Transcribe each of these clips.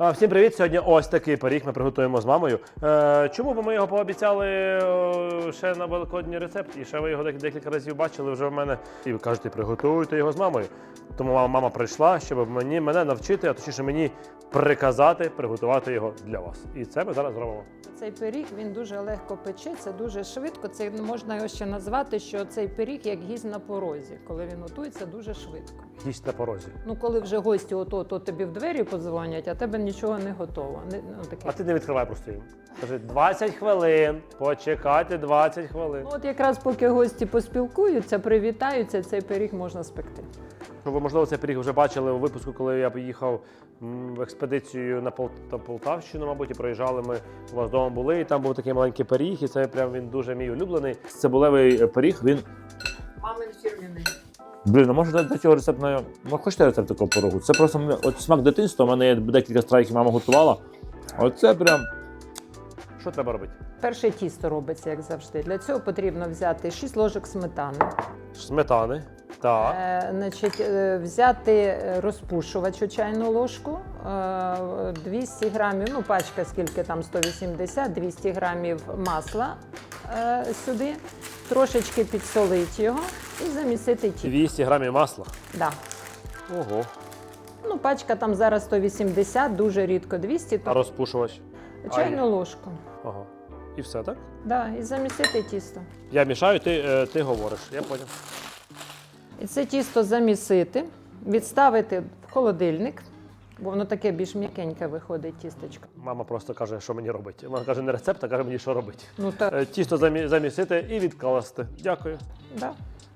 Всім привіт! Сьогодні ось такий пиріг ми приготуємо з мамою. Е, чому? Бо ми його пообіцяли е, ще на великодній рецепт, і ще ви його декілька разів бачили вже в мене. І ви кажете, приготуйте його з мамою. Тому мама прийшла, щоб мені, мене навчити, а точніше мені приказати приготувати його для вас. І це ми зараз зробимо. Цей пиріг він дуже легко печеться, дуже швидко. Це можна його ще назвати, що цей пиріг як гість на порозі, коли він готується дуже швидко. Гість на порозі. Ну коли вже гості ото то тобі в двері подзвонять, а тебе нічого не готово. Не, ну, таке. А ти не відкривай просто їм. Кажи 20 хвилин. Почекайте 20 хвилин. Ну, От якраз поки гості поспілкуються, привітаються, цей пиріг можна спекти. Ну, Ви, можливо, цей пиріг вже бачили у випуску, коли я поїхав в експедицію на Пол- та Полтавщину, мабуть, і проїжджали ми у вас вдома були, і там був такий маленький пиріг, і це прям він дуже мій улюблений. Цибулевий пиріг, він. Мамин фірміний. Блін, а може дати цього рецепт на. Ну, хочете рецепт такого пирогу? Це просто от смак дитинства, у мене є декілька страв, які мама готувала. Оце прям. Що треба робити? Перше тісто робиться, як завжди. Для цього потрібно взяти 6 ложок сметани. Сметани. Так. Е, значить, е, взяти розпушувач у чайну ложку, е, 200 грамів, ну пачка скільки там 180, 200 грамів масла е, сюди, трошечки підсолити його і замісити ті. 200 грамів масла. Да. Ого. Ну, пачка там зараз 180, дуже рідко 200, А то розпушувач. чайну ложку. Ага. І все, так? Да, і замісити тісто. Я мішаю, ти, е, ти говориш. Я поняв. І це тісто замісити, відставити в холодильник, бо воно таке більш м'якеньке виходить тістечко. Мама просто каже, що мені робити. Вона каже не рецепт, а каже мені, що робити. Ну так, Е, Тісто замі- замісити і відкласти. Дякую. да.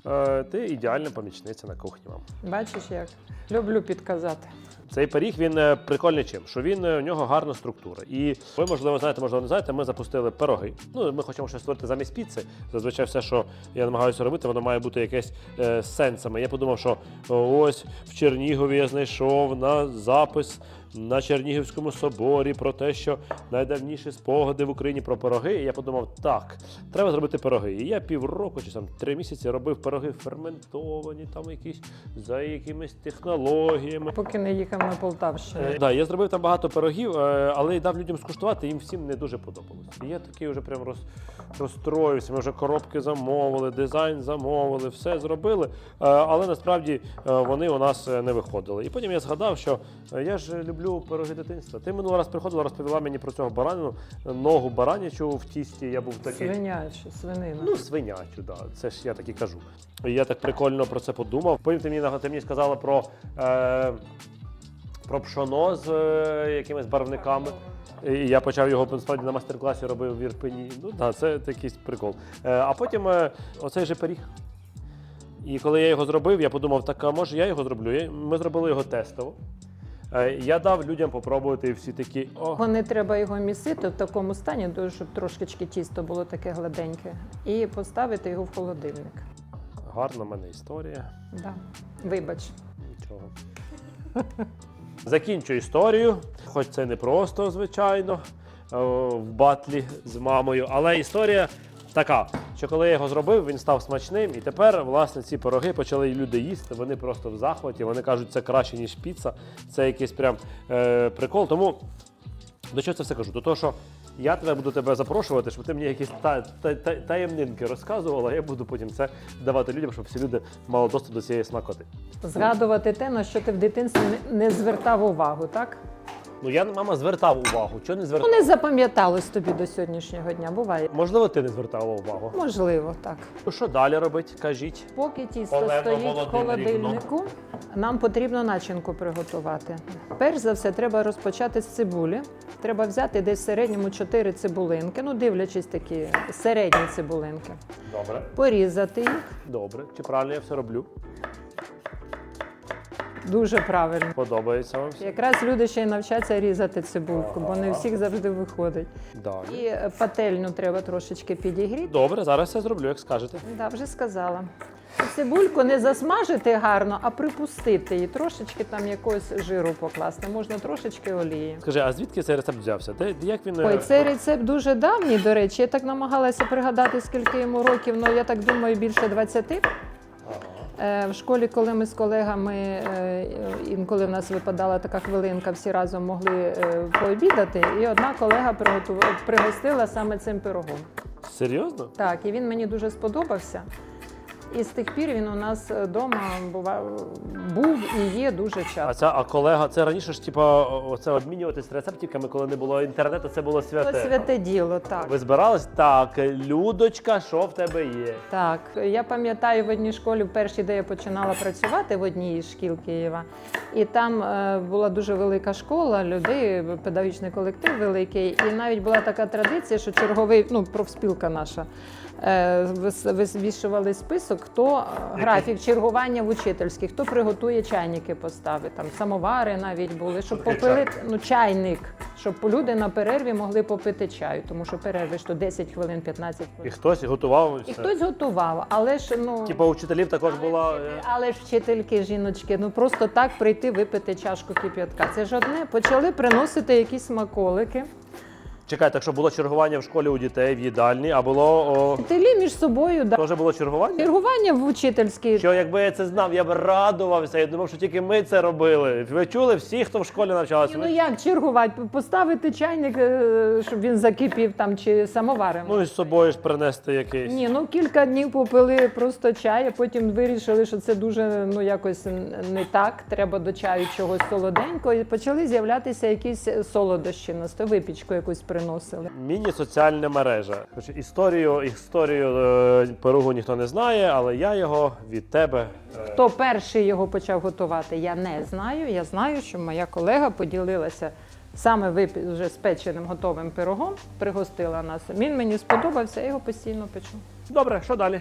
Е, Ти ідеальна помічниця на кухні, мам. бачиш як. Люблю підказати. Цей пиріг він е, прикольний чим, що він е, у нього гарна структура. І ви, можливо, знаєте, можливо, не знаєте, ми запустили пироги. Ну, ми хочемо щось створити замість піци. Зазвичай все, що я намагаюся робити, воно має бути якесь е, з сенсами. Я подумав, що ось в Чернігові я знайшов на запис на Чернігівському соборі про те, що найдавніші спогади в Україні про пироги. І я подумав, так, треба зробити пироги. І я півроку чи там три місяці робив пироги ферментовані, там якісь за якимись технологіями. Поки не їхав на Полтавщину. Е, да, я зробив там багато пирогів, е, але й дав людям скуштувати, їм всім не дуже подобалось. І я такий вже прям роз, розстроївся. Ми вже коробки замовили, дизайн замовили, все зробили. Е, але насправді е, вони у нас не виходили. І потім я згадав, що я ж люблю пироги дитинства. Ти минулий раз приходила, розповіла мені про цього баранину, ногу баранячу в тісті. Я був такий. Свинячі, свинина. Ну, свинячу, да. Це ж я так і кажу. Я так прикольно про це подумав. Потім ти мені, ти мені сказала про, е, про пшоно з е, якимись барвниками. І я почав його насправді на майстер-класі робив в Ірпені. Ну так, це якийсь прикол. Е, а потім е, оцей же пиріг. І коли я його зробив, я подумав, так а може я його зроблю. Ми зробили його тестово. Е, я дав людям попробувати і всі такі. О, не треба його місити в такому стані, дуже, щоб трошечки тісто було таке гладеньке, і поставити його в холодильник. гарна в мене історія. Да. Вибач. Нічого. Закінчу історію, хоч це не просто, звичайно, е, в батлі з мамою. Але історія така, що коли я його зробив, він став смачним, і тепер, власне, ці пироги почали люди їсти. Вони просто в захваті. Вони кажуть, це краще, ніж піца. Це якийсь прям е, прикол. Тому до чого це все кажу? До того, що я тебе буду тебе запрошувати, щоб ти мені якісь та, та, та, таємнинки розказувала, я буду потім це давати людям, щоб всі люди мали доступ до цієї смакоти. Згадувати те, на що ти в дитинстві не- звертав увагу, так? Ну я мама звертав увагу. Чого не Ну, звертав? не запам'яталось тобі до сьогоднішнього дня. Буває. Можливо, ти не звертала увагу. Можливо, так. Ну, Що далі робить? Кажіть. Поки тісто Олено стоїть в Володимирівно. холодильнику, нам потрібно начинку приготувати. Перш за все, треба розпочати з цибулі. Треба взяти десь в середньому 4 цибулинки, ну дивлячись такі середні цибулинки. Добре. Порізати їх Добре. Чи правильно я все роблю? Дуже правильно. Подобається вам все? Якраз люди ще й навчаться різати цибульку, бо не у всіх завжди виходить. Далі. І е, пательню треба трошечки підігріти. Добре, зараз все зроблю, як скажете. Да, вже сказала. Цибульку не засмажити гарно, а припустити її, трошечки там якогось жиру покласти, можна трошечки олії. Скажи, а звідки цей рецепт взявся? Де, як він. е, Ой, цей рецепт дуже давній, до речі. Я так намагалася пригадати, скільки йому років, ну я так думаю, більше 20. Е, В школі, коли ми з колегами, е, інколи в нас випадала така хвилинка, всі разом могли е, пообідати, і одна колега пригостила саме цим пирогом. Серйозно? Так, і він мені дуже сподобався. І з тих пір він у нас вдома бував, був і є дуже А часто. ця а колега, це раніше ж типа оце обмінюватись рецептиками, коли не було інтернету, це було Це святе. святе діло, так. Ви збирались? Так, Людочка, що в тебе є? Так, я пам'ятаю в одній школі, в першій, де я починала працювати в одній із шкіл Києва, і там е, була дуже велика школа, людей, педагогічний колектив великий. І навіть була така традиція, що черговий, ну, профспілка наша. Е, Висвішували список, хто е, графік чергування в учительських, хто приготує чайники поставить, там самовари навіть були, щоб попили ну, чайник, щоб люди на перерві могли попити чаю, тому що перерви то 10 хвилин, 15 І хтось готував. І хтось готував, але ж ну Типа у вчителів також була. е, але ж вчительки, жіночки, ну просто так прийти випити чашку кип'ятка. Це ж одне. Почали приносити якісь смаколики. Чекай, так що було чергування в школі у дітей в їдальні, а було о... Вчителі між собою да. теж було чергування? чергування в учительській. Що якби я це знав, я б радувався. Я думав, що тільки ми це робили. Ви чули всі, хто в школі навчалися? Ну як чергувати? Поставити чайник, е, щоб він закипів там чи самоваром. Ну і з собою ж принести якийсь. Ні, ну кілька днів попили просто чай, а потім вирішили, що це дуже ну якось не так. Треба до чаю чогось солоденького. І почали з'являтися якісь солодощі на сто випічку якусь приносили. Міні-соціальна мережа. Історію, історію е, пиругу ніхто не знає, але я його від тебе. е, Хто перший його почав готувати, я не знаю. Я знаю, що моя колега поділилася саме випі- вже спеченим готовим пирогом, пригостила нас. Він мені сподобався, я його постійно печу. Добре, що далі?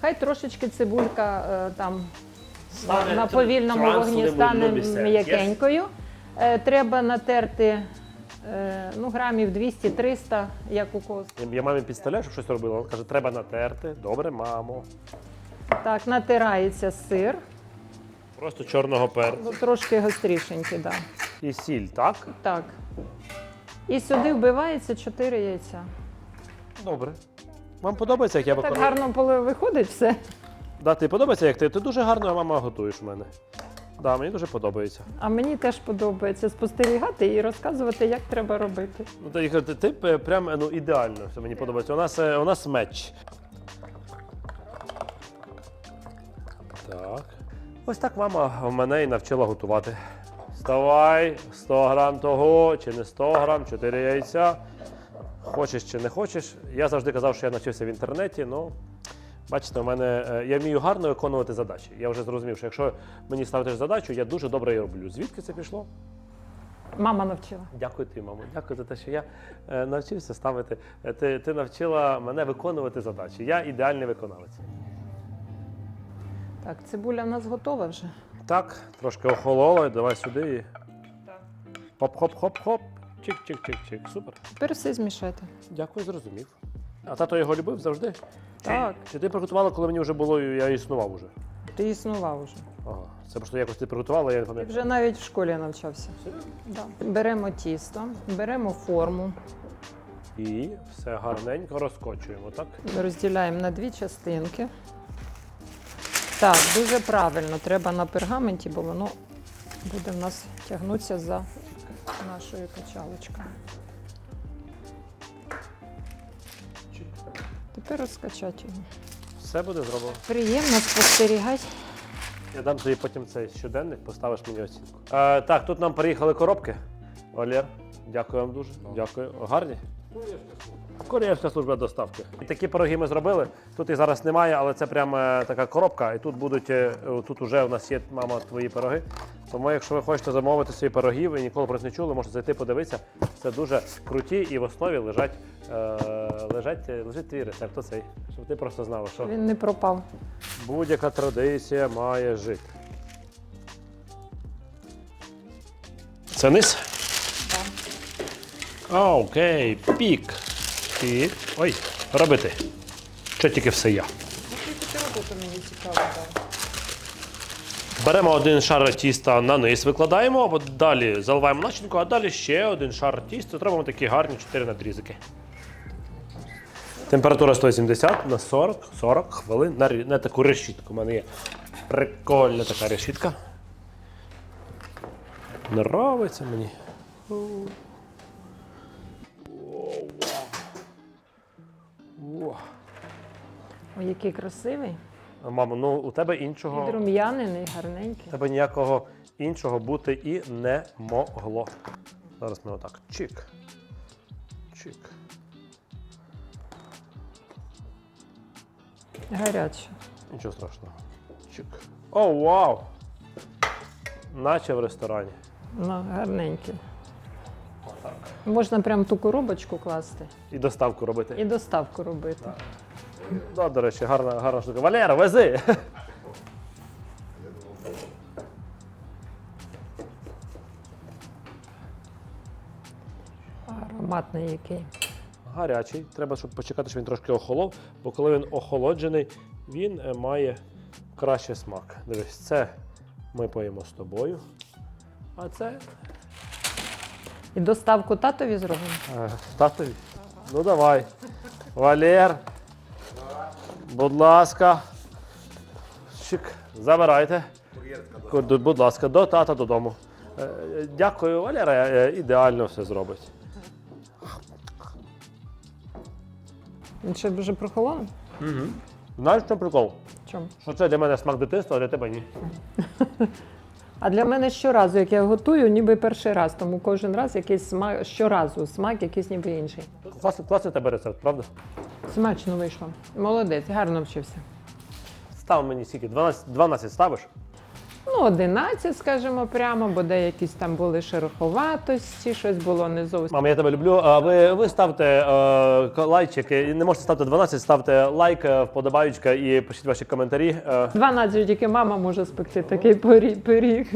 Хай трошечки цибулька е, там Стане на повільному вогні стане м'якенькою. Е, Треба натерти ну, грамів 200-300, як у кос. Я мамі підставляю, щоб щось робила. Вона каже, треба натерти. Добре, мамо. Так, натирається сир, Просто чорного перцю. ну, трошки гострішенький, да. І сіль, так? так. І сюди вбивається 4 яйця. Добре. Вам подобається, як я Так виконую? гарно поле- виходить все. Да, ти подобається, як ти? Ти дуже гарно, мама, готуєш в мене. Да, мені дуже подобається. А мені теж подобається спостерігати і розказувати, як треба робити. Ну, ти, ти, ти прям ну, ідеально все мені подобається. У нас, е, у нас меч. Так. Ось так мама мене і навчила готувати. Вставай, 100 грам того, чи не 100 грам, 4 яйця. Хочеш чи не хочеш. Я завжди казав, що я навчився в інтернеті, ну. Бачите, у мене е, я вмію гарно виконувати задачі. Я вже зрозумів, що якщо мені ставити задачу, я дуже добре її роблю. Звідки це пішло? Мама навчила. Дякую тобі, мамо. Дякую за те, що я е, навчився ставити. е, Ти, ти навчила мене виконувати задачі. Я ідеальний виконавець. Так, цибуля в нас готова вже. Так, трошки охололо, давай сюди. і Хоп-хоп-хоп-хоп. Чик-чик-чик-чик. Супер. Тепер все змішати. Дякую, зрозумів. А тато його любив завжди? Так. Чи ти приготувала, коли мені вже було, я існував уже? Ти існував уже. Ага. Це просто якось ти приготувала, я не Ти пам'ятаю. вже навіть в школі навчався. Да. Беремо тісто, беремо форму, І все гарненько розкочуємо, так? розділяємо на дві частинки. Так, дуже правильно. Треба на пергаменті, бо воно буде в нас тягнутися за нашою качалочкою. Тепер розкачати його. Все буде зроблено. Приємно спостерігати. Я дам тобі потім цей щоденник, поставиш мені оцінку. Е, так, тут нам приїхали коробки. Валер, дякую вам дуже. Дякую. Гарні? Кур'єрська служба доставки. І такі пироги ми зробили. Тут їх зараз немає, але це прямо е, така коробка. І тут будуть е, тут уже у нас є мама твої пироги. Тому, якщо ви хочете замовити свої пирогів і ніколи про це не чули, можете зайти подивитися. Це дуже круті і в основі лежать, е, лежать, лежить твій рецепт. Оцей, щоб ти просто знала, що. Він не пропав. Будь-яка традиція має жити. Це низ? Окей, пік. Пік. Ой, робити. Що тільки все я. Беремо один шар тіста на низ, викладаємо, а далі заливаємо начинку, а далі ще один шар тіста. Зробимо такі гарні чотири надрізики. Температура 180 на 40, 40 хвилин на, на таку решітку. У мене є прикольна така решітка. Нравиться мені. О. Ой, який красивий. Мамо, ну у тебе І іншого. рум'янений, гарненький. У тебе ніякого іншого бути і не могло. Зараз ми отак. Чик. Чик. Гарячий. Нічого страшного. Чик. О, вау! Наче в ресторані. Ну, гарненький. Можна прям ту коробочку класти І доставку робити. і доставку робити. Да, до речі, гарна, гарна штука. Валера, вези! Ароматний який. Гарячий. Треба, щоб почекати, щоб він трошки охолов, бо коли він охолоджений, він е, має краще смак. Дивись, це ми поїмо з тобою. А це І доставку татові зробимо. е, татові. Ну давай. Валер. Будь ласка. Чик, забирайте. Ку- Будь ласка, до тата додому. Е, е, Дякую, Валера. е, Ідеально все зробить. Він ще вже прохолонув? Знаєш, що прикол? Чому? Що це для мене смак дитинства, а для тебе ні. А для мене щоразу, як я готую, ніби перший раз, тому кожен раз якийсь смак, щоразу смак якийсь ніби інший. Класний, класний тебе рецепт, правда? Смачно вийшло. Молодець, гарно вчився. Став мені скільки? 12, 12 ставиш? Ну, 11, скажімо прямо, бо деякісь там були шероховатості, щось було не зовсім. Мама, я тебе люблю. А ви, ви ставте е, лайчики. Не можете ставити 12, ставте лайк, е, вподобаючка і пишіть ваші коментарі. Е, 12 тільки мама може спекти такий порі- пиріг.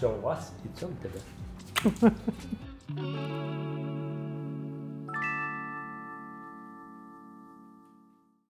Цьому вас і цьому тебе.